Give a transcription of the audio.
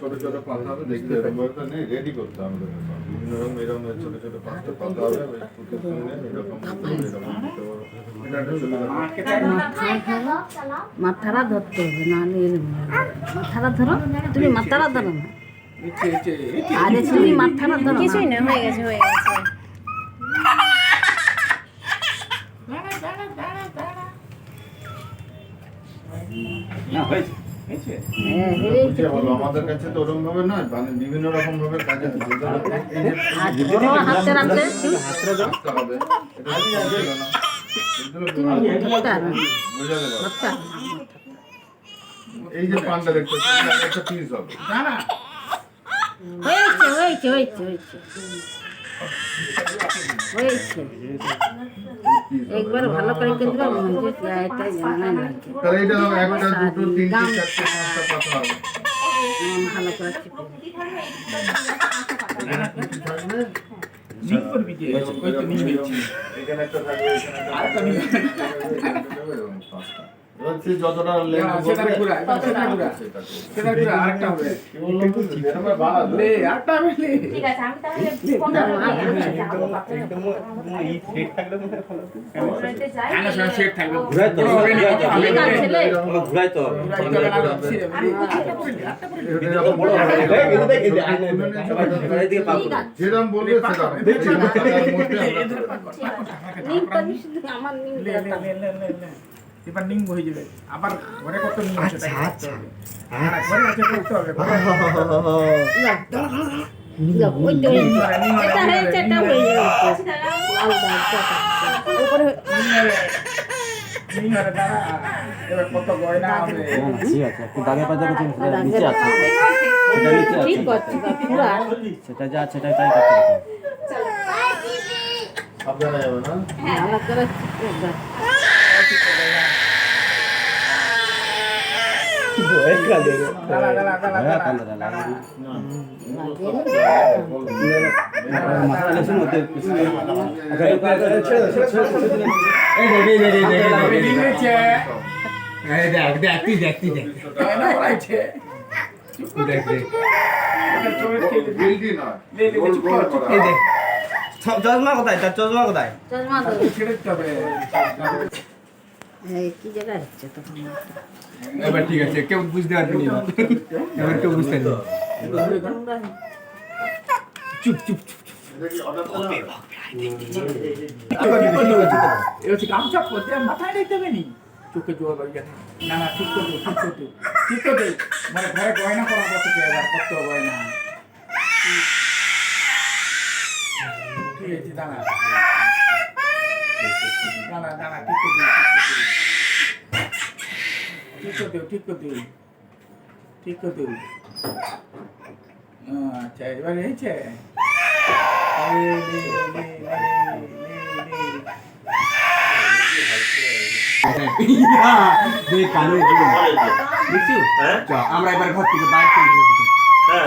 ছোট ছোট পাতা হবে দেখতে নেই রেডি করতে হবে বিভিন্ন রকম এরকম ছোট ছোট পাঁচটা পাতা হবে ওই পুঁতে শুনে এরকম এরকম দিতে পারো এটা একটা সুবিধা মাথারা ধরতে হবে না মাথারা ধরো তুমি মাথারা ধরো না। আরে তুমি মাথারা ধরো কিছুই না হয়ে গেছে হয়ে গেছে। হ্যাঁ বুঝে বলো আমাদের কাছে তো ওরকম ভাবে নয় মানে বিভিন্ন রকম ভাবে কাজে এই যে হবে এই পানটা দেখতে একটা পিস হবে হয়েছে হয়েছে হয়েছে হয়েছে হয়েছে হবে। একবার ভালো করে কিন্তু জানা লাগে তাহলে এটা একটা দুটো তিনটে চারটে পাঁচটা পাতা হবে। ভালো করে চিপে এখানে একটা থাকবে এখানে একটা থাকবে যতটা হ্যাঁ। যেরকম বলবে আমরা এবার নিম্ব হয়ে যাবে। আবার ঘরে কত নিম আছে তাই করতে হবে। ঘরে আছে করতে হবে ঘরে আছে হয়ে কত গয়না হবে। না, না, ঠিক আছে একটু দাগে পাতা সেটা নিচে আছে। সেটা সেটা যা আছে সেটাই তাই করতে হবে। সাবধানে যাবে না ভালো করে চিপে দাও। দাঁড়া দাঁড়া দাঁড়া হ্যাঁ দাঁড়া তাহলে তাহলে বলবে। মাথা লেসুন মধ্যে এই রে রে রে রে রে তবে রে নিম হয়েছে। এই চশমা কোথায় তার চশমা কোথায় চশমা দাও। ছেড়ে দিতে হবে। এই কি জায়গায় হচ্ছে তখন? এবার ঠিক আছে কেউ বুঝতে পারবে না। এবার কেউ বুঝতে পারবে চুপ চুপ চুপ মাথায় হবে নি? চোখে জোর বাড়িয়ে না না ঠিক করতে ঠিক করতে ঠিক করতে মানে ঘরে গয়না করা কত এবার কত গয়না? ঠিক আছে দাঁড়া। দাঁড়া দাঁড়া ঠিক করতে ঠিক করতে ঠিক করতে ঠিক করতে আচ্ছা এবার হয়েছে লে, লে, লে, লে, লে, লে। দেখ কালো দেখছ আমরা এবার ঘর থেকে বাইরে হ্যাঁ